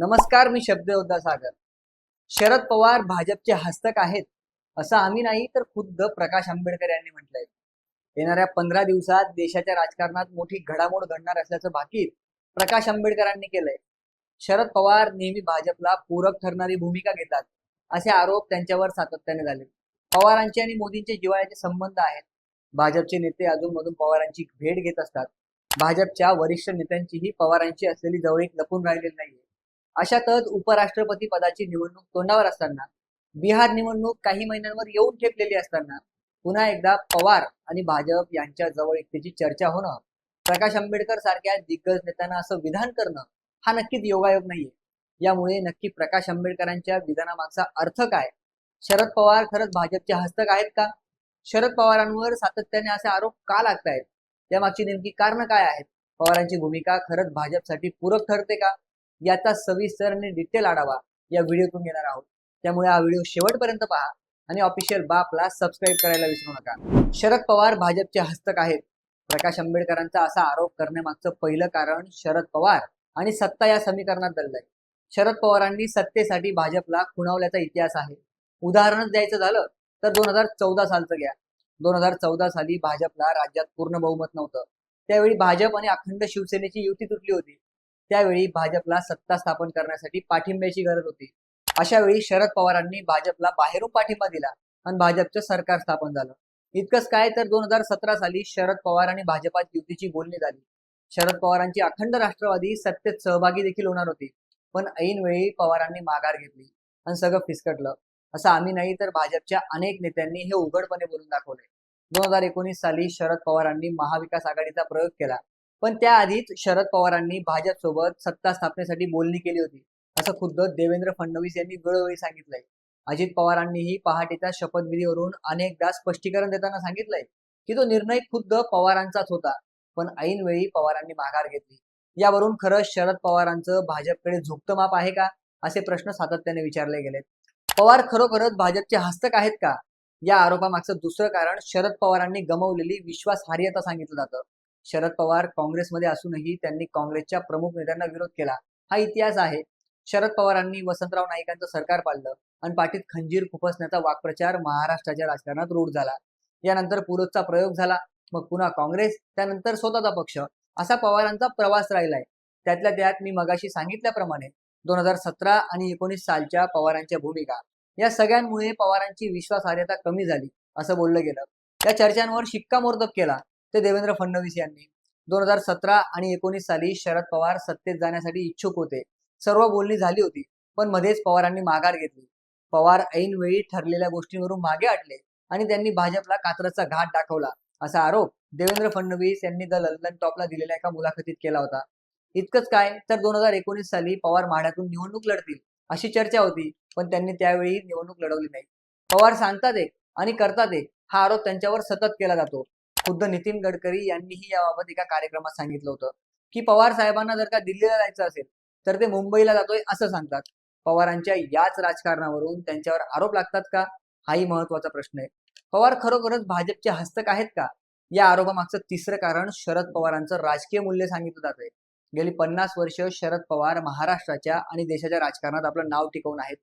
नमस्कार मी शब्दयोद्धा सागर. शरद पवार भाजपचे हस्तक आहेत असं आम्ही नाही तर खुद्द प्रकाश आंबेडकर यांनी म्हटलंय. येणाऱ्या पंधरा दिवसात देशाच्या राजकारणात मोठी घडामोड घडणार असल्याचं भाकीत प्रकाश आंबेडकरांनी केलंय. शरद पवार नेहमी भाजपला पूरक ठरणारी भूमिका घेतात असे आरोप त्यांच्यावर सातत्याने झाले. पवारांचे आणि मोदींचे जिव्हाळ्याचे संबंध आहेत. भाजपचे नेते अधूनमधून पवारांची भेट घेत असतात. भाजपच्या वरिष्ठ नेत्यांचीही पवारांची असलेली जवळीक लपून राहिलेली नाहीये. अशातच उपराष्ट्रपती पदाची निवडणूक तोंडावर असताना बिहार निवडणूक काही महिन्यांवर येऊन ठेपलेली असताना पुन्हा एकदा पवार आणि भाजप यांच्या जवळ त्याची चर्चा होणं प्रकाश आंबेडकर सारख्या दिग्गज नेत्यांना असं विधान करणं हा नक्कीच योगायोग नाहीये. यामुळे नक्की प्रकाश आंबेडकरांच्या विधानामागचा अर्थ काय? शरद पवार खरंच भाजपचे हस्तक आहेत का? शरद पवारांवर सातत्याने असे आरोप का लागतायत? त्यामागची नेमकी कारणं काय आहेत? पवारांची भूमिका खरंच भाजपसाठी पूरक ठरते का? याचा सविस्तर आणि डिटेल आढावा या व्हिडिओतून घेणार आहोत. त्यामुळे हा व्हिडिओ शेवटपर्यंत पहा आणि ऑफिशियल बापला सबस्क्राईब करायला विसरू नका. शरद पवार भाजपचे हस्तक आहेत. प्रकाश आंबेडकरांचा असा आरोप करण्यामागचं पहिलं कारण शरद पवार आणि सत्ता या समीकरणात दडलंय. शरद पवारांनी सत्तेसाठी भाजपला खुणावल्याचा इतिहास आहे. उदाहरणच द्यायचं झालं तर दोन हजार चौदा सालचं घ्या. दोन हजार चौदा साली भाजपला राज्यात पूर्ण बहुमत नव्हतं. त्यावेळी भाजप आणि अखंड शिवसेनेची युती तुटली होती. त्यावेळी भाजपला सत्ता स्थापन करण्यासाठी पाठिंब्याची गरज होती. अशा वेळी शरद पवारांनी भाजपला बाहेरून पाठिंबा दिला आणि भाजपचं सरकार स्थापन झालं. इतकंच काय तर दोन हजार सतरा साली शरद पवार आणि भाजपात युतीची बोलणी झाली. शरद पवारांची अखंड राष्ट्रवादी सत्तेत सहभागी देखील होणार होती. पण ऐन वेळी पवारांनी माघार घेतली आणि सगळं फिसकटलं. असं आम्ही नाही तर भाजपच्या अनेक नेत्यांनी हे उघडपणे बोलून दाखवले दोन हजार एकोणीस साली शरद पवारांनी महाविकास आघाडीचा प्रयोग केला. पण त्याआधीच शरद पवारांनी भाजप सोबत सत्ता स्थापनेसाठी बोलणी केली होती. असं खुद्द देवेंद्र फडणवीस यांनी वेळोवेळी सांगितलंय. अजित पवारांनीही पहाटेच्या शपथविधीवरून अनेकदा स्पष्टीकरण देताना सांगितलंय की तो निर्णय खुद्द पवारांचाच होता पण ऐनवेळी पवारांनी माघार घेतली. यावरून खरंच शरद पवारांचं भाजपकडे झुकतं माप आहे का असे प्रश्न सातत्याने विचारले गेलेत. पवार खरोखरच भाजपचे हस्तक आहेत का? या आरोपामागचं दुसरं कारण शरद पवारांनी गमावलेली विश्वासार्हता सांगितलं जातं. शरद पवार काँग्रेसमध्ये असूनही त्यांनी काँग्रेसच्या प्रमुख नेत्यांना विरोध केला. हा इतिहास आहे. शरद पवारांनी वसंतराव नाईकांचं सरकार पाडलं आणि पाठीत खंजीर खुपसण्याचा वाक्प्रचार महाराष्ट्राच्या राजकारणात रूढ झाला. यानंतर पुरतचा प्रयोग झाला. मग पुन्हा काँग्रेस त्यानंतर स्वतःचा पक्ष. असा पवारांचा प्रवास राहिलाय. त्यातल्या त्यात मी मगाशी सांगितल्याप्रमाणे दोन हजार सतरा आणि एकोणीस सालच्या पवारांच्या भूमिका या सगळ्यांमुळे पवारांची विश्वासार्हता कमी झाली असं बोललं गेलं. या चर्चांवर शिक्कामोर्तब केला. ते देवेंद्र फडणवीस यांनी. दोन हजार सतरा आणि एकोणीस साली शरद पवार सत्तेत जाण्यासाठी इच्छुक होते. सर्व बोलणी झाली होती पण मध्येच पवारांनी माघार घेतली. पवार ऐनवेळी ठरलेल्या गोष्टींवरून मागे आटले आणि त्यांनी भाजपला कात्रचा घाट दाखवला. असा आरोप देवेंद्र फडणवीस यांनी द लंडन टॉपला दिलेल्या एका मुलाखतीत केला होता. इतकंच काय तर दोन हजार एकोणीस साली पवार माढ्यातून निवडणूक लढतील अशी चर्चा होती पण त्यांनी त्यावेळी निवडणूक लढवली नाही. पवार सांगतात एक आणि करतात एक हा आरोप त्यांच्यावर सतत केला जातो. खुद्द नितीन गडकरी यांनीही याबाबत एका कार्यक्रमात सांगितलं होतं की पवार साहेबांना जर का दिल्लीला जायचं असेल तर ते मुंबईला जातोय असं सांगतात. पवारांच्या याच राजकारणावरून त्यांच्यावर आरोप लागतात का? हाही महत्त्वाचा प्रश्न आहे. पवार खरोखरच भाजपचे हस्तक आहेत का? या आरोपामागचं तिसरं कारण शरद पवारांचं राजकीय मूल्य सांगितलं जातंय. गेली पन्नास वर्ष शरद पवार महाराष्ट्राच्या आणि देशाच्या राजकारणात आपलं नाव टिकवून आहेत.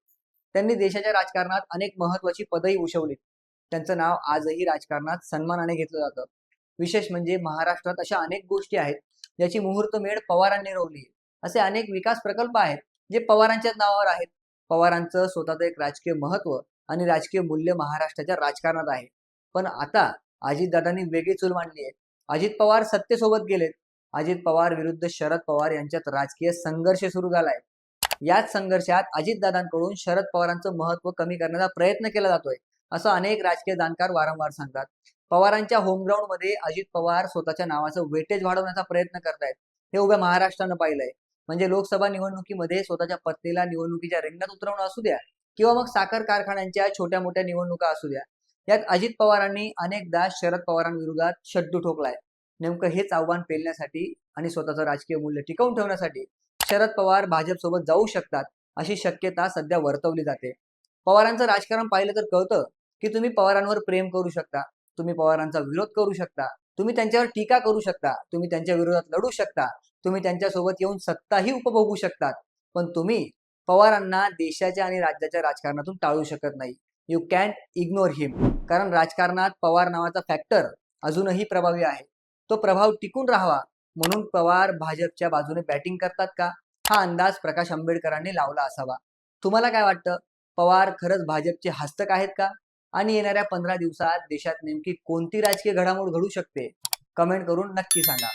त्यांनी देशाच्या राजकारणात अनेक महत्वाची पदही उशवलीत त्यांचं नाव आजही राजकारणात सन्मानाने घेतलं जातं. विशेष म्हणजे महाराष्ट्रात अशा अनेक गोष्टी आहेत ज्याची मुहूर्तमेढ पवारांनी रोवली असे अनेक विकास प्रकल्प आहेत जे पवारांच्याच नावावर आहेत. पवारांचं स्वतःचं एक राजकीय महत्त्व आणि राजकीय मूल्य महाराष्ट्राच्या राजकारणात आहे. पण आता अजितदादांनी वेगळी चूल मांडली आहे. अजित पवार सत्तेसोबत गेलेत. अजित पवार विरुद्ध शरद पवार यांच्यात राजकीय संघर्ष सुरू झालाय. याच संघर्षात अजितदादांकडून शरद पवारांचं महत्त्व कमी करण्याचा प्रयत्न केला जातोय असं अनेक राजकीय जाणकार वारंवार सांगतात. पवारांच्या होमग्राऊंडमध्ये अजित पवार स्वतःच्या नावाचं वेटेज वाढवण्याचा प्रयत्न करतायत. हे उभ्या महाराष्ट्रानं पाहिलंय. म्हणजे लोकसभा निवडणुकीमध्ये स्वतःच्या पत्नीला निवडणुकीच्या रिंगणात उतरवणं असू द्या किंवा मग साखर कारखान्यांच्या छोट्या मोठ्या निवडणुका असू द्या. यात अजित पवारांनी अनेकदा शरद पवारांविरोधात शड्डू ठोकलाय. नेमकं हेच आव्हान पेलण्यासाठी आणि स्वतःचं राजकीय मूल्य टिकवून ठेवण्यासाठी शरद पवार भाजपसोबत जाऊ शकतात अशी शक्यता सध्या वर्तवली जाते. पवारांचं राजकारण पाहिलं तर कळतं की तुम्ही पवारांवर प्रेम करू शकता. तुम्ही पवारांचा विरोध करू शकता. तुम्ही त्यांच्यावर टीका करू शकता. तुम्ही त्यांच्या विरोधात लढू शकता. तुम्ही त्यांच्यासोबत येऊन सत्ताही उपभोगू शकतात. पण तुम्ही पवारांना देशाच्या आणि राज्याच्या राजकारणातून टाळू शकत नाही. यू कॅन इग्नोर हिम कारण राजकारणात पवार नावाचा फॅक्टर अजूनही प्रभावी आहे. तो प्रभाव टिकून राहावा. म्हणून पवार भाजपच्या बाजूने बॅटिंग करतात का? हा अंदाज प्रकाश आंबेडकरांनी लावला असावा. तुम्हाला काय वाटतं? पवार खरंच भाजपचे हस्तक आहेत का? आणि येणाऱ्या पंधरा दिवसात देशात नेमकी कोणती राजकीय घडामोड घडू शकते? कमेंट करून नक्की सांगा.